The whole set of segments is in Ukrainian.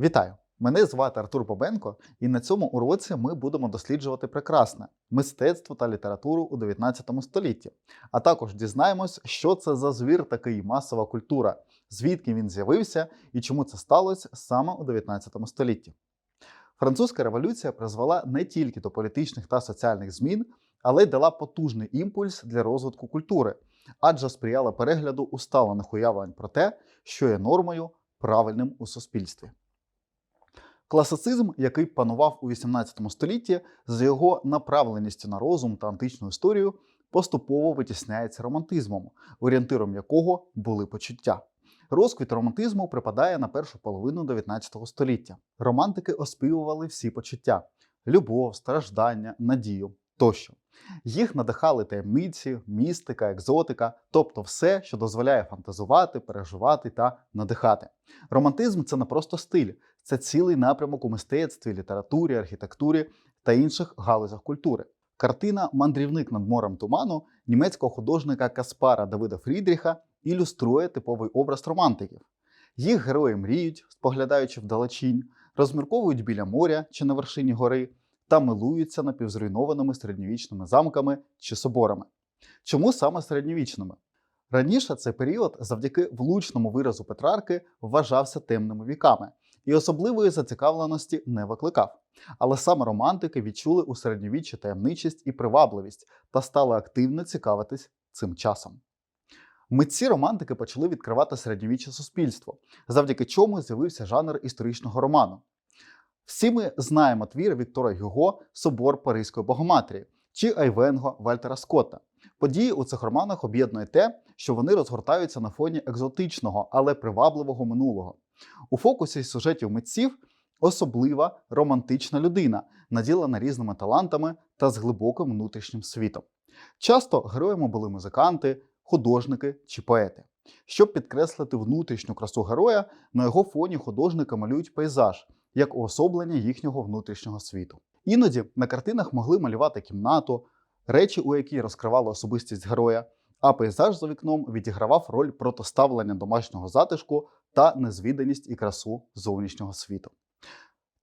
Вітаю! Мене звати Артур Бабенко, і на цьому уроці ми будемо досліджувати прекрасне мистецтво та літературу у 19 столітті. А також дізнаємось, що це за звір такий масова культура, звідки він з'явився і чому це сталося саме у 19 столітті. Французька революція призвела не тільки до політичних та соціальних змін, але й дала потужний імпульс для розвитку культури, адже сприяла перегляду усталених уявлень про те, що є нормою правильним у суспільстві. Класицизм, який панував у 18 столітті, з його направленістю на розум та античну історію, поступово витісняється романтизмом, орієнтиром якого були почуття. Розквіт романтизму припадає на першу половину 19 століття. Романтики оспівували всі почуття: любов, страждання, надію тощо. Їх надихали таємниці, містика, екзотика, тобто все, що дозволяє фантазувати, переживати та надихати. Романтизм це не просто стиль, це цілий напрямок у мистецтві, літературі, архітектурі та інших галузях культури. Картина Мандрівник над морем туману німецького художника Каспара Давида Фрідріха ілюструє типовий образ романтиків. Їх герої мріють, споглядаючи вдалечінь, розмірковують біля моря чи на вершині гори та милуються напівзруйнованими середньовічними замками чи соборами. Чому саме середньовічними? Раніше цей період, завдяки влучному виразу Петрарки, вважався темними віками і особливої зацікавленості не викликав. Але саме романтики відчули у середньовіччі таємничість і привабливість та стали активно цікавитись цим часом. Митці романтики почали відкривати середньовічче суспільство, завдяки чому з'явився жанр історичного роману. Всі ми знаємо твір Віктора Гюго Собор Паризької Богоматрії чи Айвенго Вальтера Скотта. Події у цих романах об'єднує те, що вони розгортаються на фоні екзотичного, але привабливого минулого. У фокусі сюжетів митців особлива романтична людина, наділена різними талантами та з глибоким внутрішнім світом. Часто героями були музиканти, художники чи поети. Щоб підкреслити внутрішню красу героя, на його фоні художники малюють пейзаж як уособлення їхнього внутрішнього світу. Іноді на картинах могли малювати кімнату, речі, у якій розкривали особистість героя, а пейзаж за вікном відігравав роль протиставлення домашнього затишку та незвіданість і красу зовнішнього світу.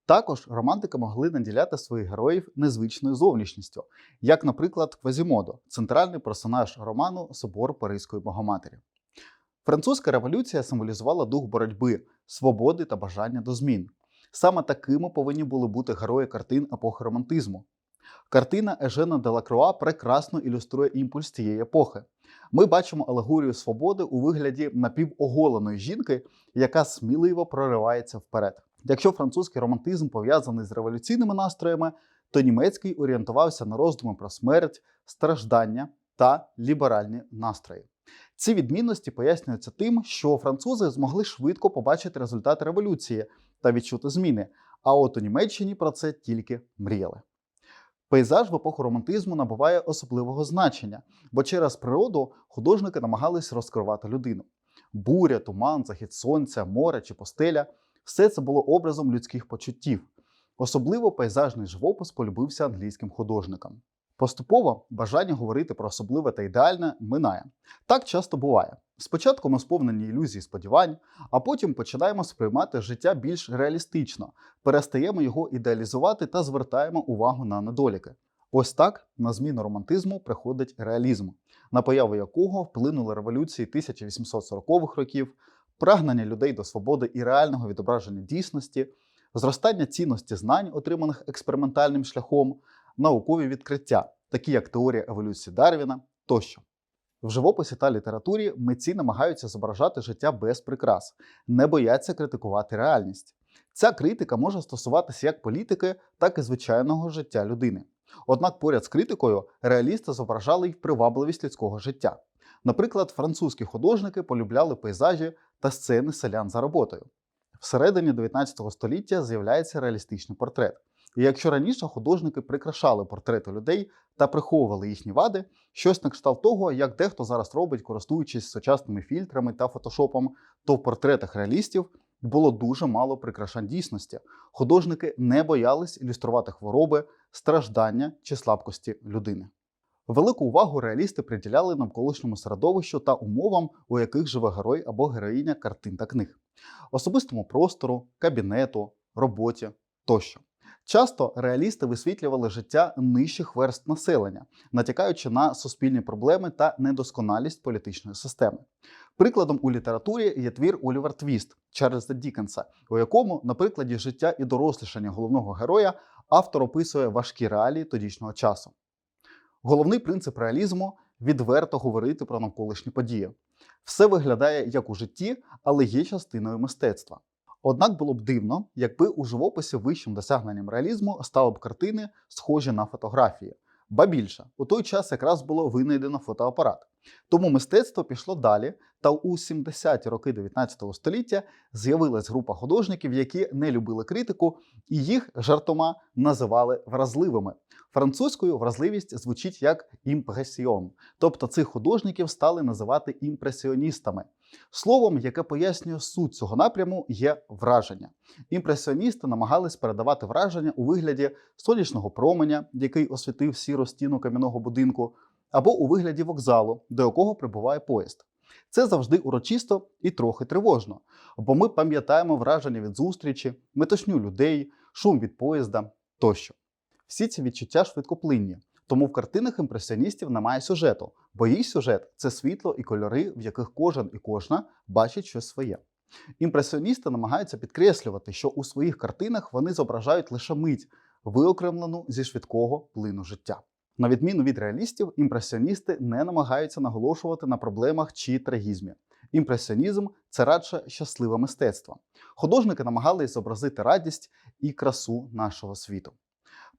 Також романтики могли наділяти своїх героїв незвичною зовнішністю, як, наприклад, Квазімодо, центральний персонаж роману Собор Паризької Богоматері. Французька революція символізувала дух боротьби, свободи та бажання до змін. Саме такими повинні були бути герої картин епохи романтизму. Картина Ежена Делакруа прекрасно ілюструє імпульс цієї епохи. Ми бачимо алегорію свободи у вигляді напівоголеної жінки, яка сміливо проривається вперед. Якщо французький романтизм пов'язаний з революційними настроями, то німецький орієнтувався на роздуми про смерть, страждання та ліберальні настрої. Ці відмінності пояснюються тим, що французи змогли швидко побачити результати революції та відчути зміни, а от у Німеччині про це тільки мріяли. Пейзаж в епоху романтизму набуває особливого значення, бо через природу художники намагались розкривати людину. Буря, туман, захід сонця, море чи постеля все це було образом людських почуттів. Особливо пейзажний живопис полюбився англійським художникам. Поступово бажання говорити про особливе та ідеальне минає. Так часто буває. Спочатку ми сповнені ілюзій сподівань, а потім починаємо сприймати життя більш реалістично, перестаємо його ідеалізувати та звертаємо увагу на недоліки. Ось так на зміну романтизму приходить реалізм, на появу якого вплинули революції 1840-х років, прагнення людей до свободи і реального відображення дійсності, зростання цінності знань, отриманих експериментальним шляхом, наукові відкриття, такі як теорія еволюції Дарвіна тощо. В живописі та літературі митці намагаються зображати життя без прикрас, не бояться критикувати реальність. Ця критика може стосуватися як політики, так і звичайного життя людини. Однак поряд з критикою реалісти зображали й привабливість людського життя. Наприклад, французькі художники полюбляли пейзажі та сцени селян за роботою. Всередині 19 століття з'являється реалістичний портрет. І якщо раніше художники прикрашали портрети людей та приховували їхні вади, щось на кшталт того, як дехто зараз робить, користуючись сучасними фільтрами та фотошопом, то в портретах реалістів було дуже мало прикрашань дійсності. Художники не боялись ілюструвати хвороби, страждання чи слабкості людини. Велику увагу реалісти приділяли навколишньому середовищу та умовам, у яких живе герой або героїня картин та книг. особистому простору, кабінету, роботі тощо. Часто реалісти висвітлювали життя нижчих верст населення, натякаючи на суспільні проблеми та недосконалість політичної системи. Прикладом у літературі є твір Олівер Твіст Чарльза Дікенса, у якому, на прикладі життя і дорослішання головного героя, автор описує важкі реалії тодішнього часу. Головний принцип реалізму відверто говорити про навколишні події. Все виглядає як у житті, але є частиною мистецтва. Однак було б дивно, якби у живописі вищим досягненням реалізму стали б картини, схожі на фотографії. Ба більше, у той час якраз було винайдено фотоапарат. Тому мистецтво пішло далі, та у 70-ті роки 19 століття з'явилась група художників, які не любили критику, і їх жартома називали вразливими. Французькою вразливість звучить як імпресіон, тобто цих художників стали називати імпресіоністами. Словом, яке пояснює суть цього напряму, є враження. Імпресіоністи намагались передавати враження у вигляді сонячного променя, який освітив сіру стіну кам'яного будинку, або у вигляді вокзалу, до якого прибуває поїзд. Це завжди урочисто і трохи тривожно, бо ми пам'ятаємо враження від зустрічі, метушню людей, шум від поїзда тощо. Всі ці відчуття швидкоплинні, тому в картинах імпресіоністів немає сюжету, бо їх сюжет це світло і кольори, в яких кожен і кожна бачить щось своє. Імпресіоністи намагаються підкреслювати, що у своїх картинах вони зображають лише мить, виокремлену зі швидкого плину життя. На відміну від реалістів, імпресіоністи не намагаються наголошувати на проблемах чи трагізмі. Імпресіонізм це радше щасливе мистецтво. Художники намагались зобразити радість і красу нашого світу.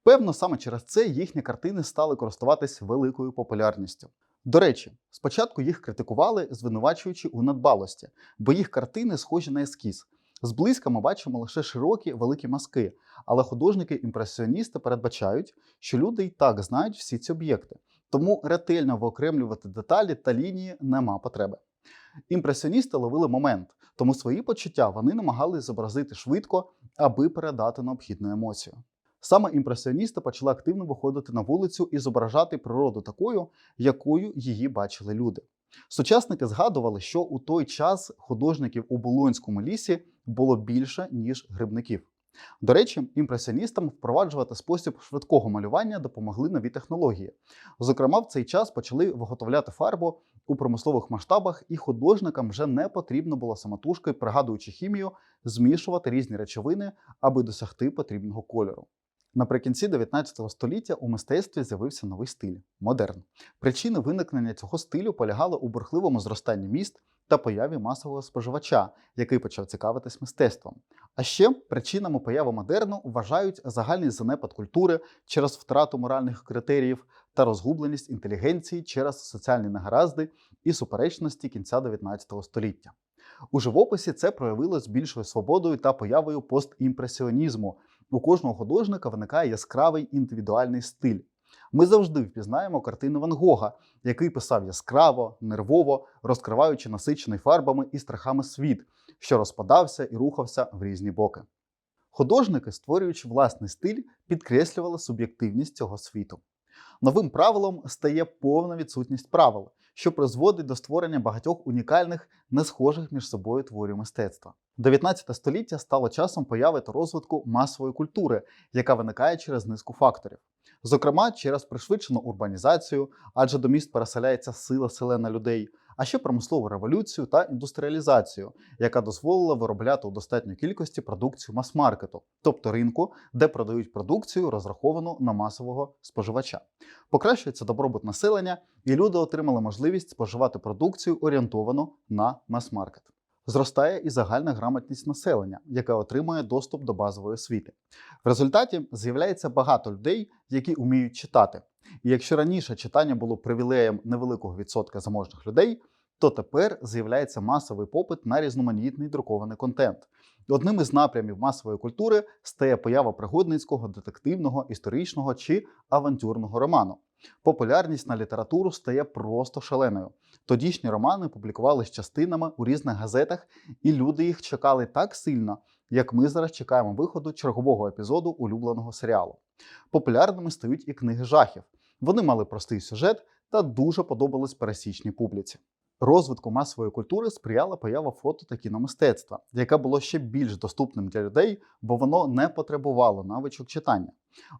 Певно, саме через це їхні картини стали користуватись великою популярністю. До речі, спочатку їх критикували, звинувачуючи у надбалості, бо їх картини схожі на ескіз. Зблизька ми бачимо лише широкі великі маски, але художники-імпресіоністи передбачають, що люди і так знають всі ці об'єкти, тому ретельно виокремлювати деталі та лінії нема потреби. Імпресіоністи ловили момент, тому свої почуття вони намагались зобразити швидко, аби передати необхідну емоцію. Саме імпресіоністи почали активно виходити на вулицю і зображати природу такою, якою її бачили люди. Сучасники згадували, що у той час художників у Булонському лісі було більше, ніж грибників. До речі, імпресіоністам впроваджувати спосіб швидкого малювання допомогли нові технології. Зокрема, в цей час почали виготовляти фарбу у промислових масштабах, і художникам вже не потрібно було самотужки, пригадуючи хімію, змішувати різні речовини, аби досягти потрібного кольору. Наприкінці 19 століття у мистецтві з'явився новий стиль модерн. Причини виникнення цього стилю полягали у бурхливому зростанні міст та появі масового споживача, який почав цікавитись мистецтвом. А ще причинами появи модерну вважають загальний занепад культури через втрату моральних критеріїв та розгубленість інтелігенції через соціальні негаразди і суперечності кінця 19 століття. У живописі це проявилось більшою свободою та появою постімпресіонізму. У кожного художника виникає яскравий індивідуальний стиль. Ми завжди впізнаємо картини Ван Гога, який писав яскраво, нервово, розкриваючи насичений фарбами і страхами світ, що розпадався і рухався в різні боки. Художники, створюючи власний стиль, підкреслювали суб'єктивність цього світу. Новим правилом стає повна відсутність правил, що призводить до створення багатьох унікальних, не схожих між собою творів мистецтва. 19 століття стало часом появи та розвитку масової культури, яка виникає через низку факторів. Зокрема, через пришвидшену урбанізацію, адже до міст переселяється сила селена людей, а ще промислову революцію та індустріалізацію, яка дозволила виробляти у достатньої кількості продукцію мас-маркету, тобто ринку, де продають продукцію, розраховану на масового споживача. Покращується добробут населення, і люди отримали можливість споживати продукцію, орієнтовану на мас-маркет. Зростає і загальна грамотність населення, яке отримує доступ до базової освіти. В результаті з'являється багато людей, які вміють читати. І якщо раніше читання було привілеєм невеликого відсотка заможних людей, то тепер з'являється масовий попит на різноманітний друкований контент. Одним із напрямів масової культури стає поява пригодницького, детективного, історичного чи авантюрного роману. Популярність на літературу стає просто шаленою. Тодішні романи публікувались частинами у різних газетах, і люди їх чекали так сильно, як ми зараз чекаємо виходу чергового епізоду улюбленого серіалу. Популярними стають і книги жахів. Вони мали простий сюжет та дуже подобались пересічній публіці. Розвитку масової культури сприяла поява фото та кіномистецтва, яке було ще більш доступним для людей, бо воно не потребувало навичок читання.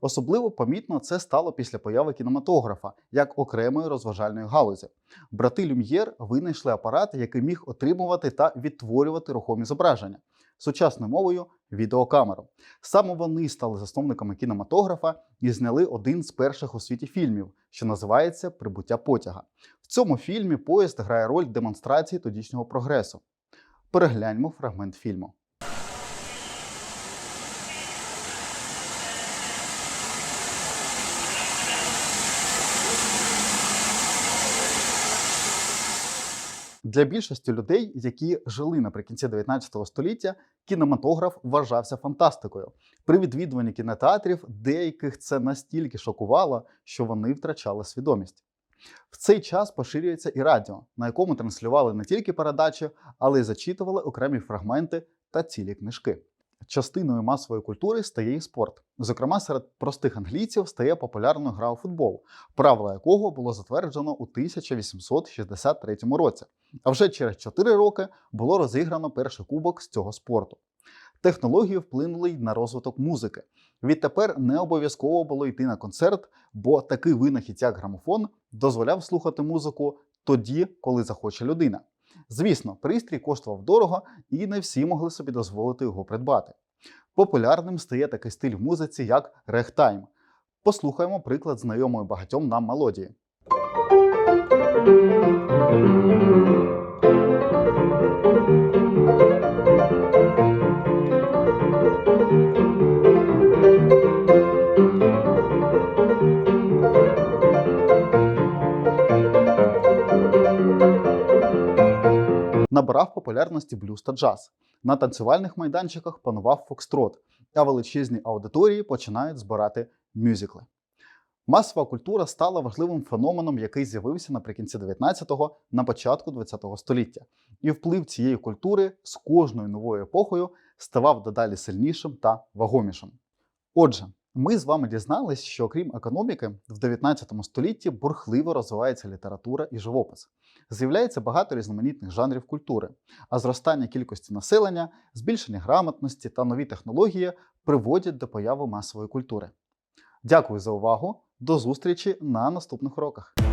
Особливо помітно це стало після появи кінематографа як окремої розважальної галузі. Брати Люм'єр винайшли апарат, який міг отримувати та відтворювати рухомі зображення сучасною мовою відеокамеру. Саме вони стали засновниками кінематографа і зняли один з перших у світі фільмів, що називається Прибуття потяга. В цьому фільмі поїзд грає роль демонстрації тодішнього прогресу. Перегляньмо фрагмент фільму. Для більшості людей, які жили наприкінці 19 століття, кінематограф вважався фантастикою. При відвідуванні кінотеатрів деяких це настільки шокувало, що вони втрачали свідомість. В цей час поширюється і радіо, на якому транслювали не тільки передачі, але й зачитували окремі фрагменти та цілі книжки. Частиною масової культури стає і спорт. Зокрема, серед простих англійців стає популярною гра у футбол, правила якого було затверджено у 1863 році. А вже через 4 роки було розіграно перший кубок з цього спорту. Технології вплинули й на розвиток музики. Відтепер не обов'язково було йти на концерт, бо такий винахід, як грамофон, дозволяв слухати музику тоді, коли захоче людина. Звісно, пристрій коштував дорого, і не всі могли собі дозволити його придбати. Популярним стає такий стиль в музиці, як регтайм. Послухаємо приклад знайомої багатьом нам мелодії. Набирав популярності блюз та джаз. На танцювальних майданчиках панував фокстрот, а величезні аудиторії починають збирати мюзикли. Масова культура стала важливим феноменом, який з'явився наприкінці 19-го, на початку 20-го століття. І вплив цієї культури з кожною новою епохою ставав дедалі сильнішим та вагомішим. Отже, ми з вами дізнались, що окрім економіки, в 19 столітті бурхливо розвивається література і живопис. З'являється багато різноманітних жанрів культури, а зростання кількості населення, збільшення грамотності та нові технології приводять до появи масової культури. Дякую за увагу! До зустрічі на наступних уроках!